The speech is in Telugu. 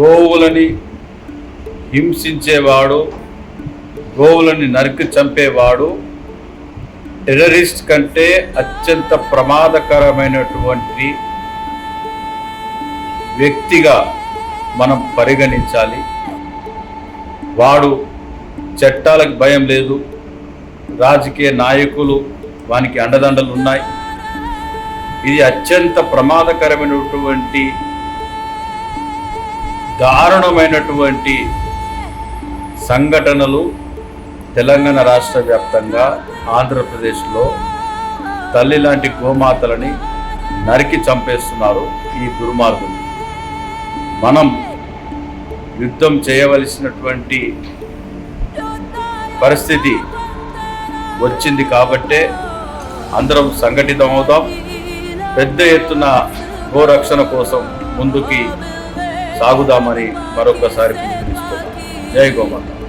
గోవులని హింసించేవాడు గోవులని నరికి చంపేవాడు టెర్రరిస్ట్ కంటే అత్యంత ప్రమాదకరమైనటువంటి వ్యక్తిగా మనం పరిగణించాలి. వాడు చట్టాలకు భయం లేదు. రాజకీయ నాయకులు వానికి అండదండలు ఉన్నాయి ఇది అత్యంత ప్రమాదకరమైనటువంటి దారుణమైనటువంటి సంఘటనలు తెలంగాణ రాష్ట్ర వ్యాప్తంగా ఆంధ్రప్రదేశ్లో తల్లి లాంటి గోమాతలని నరికి చంపేస్తున్నారు ఈ దుర్మార్గులు. మనం యుద్ధం చేయవలసినటువంటి పరిస్థితి వచ్చింది కాబట్టే అందరం సంఘటితమవుదాం పెద్ద ఎత్తున గోరక్షణ కోసం ముందుకి సాగుదామని మరొకసారి పిలుపునిస్తున్నాం జై గోమాత.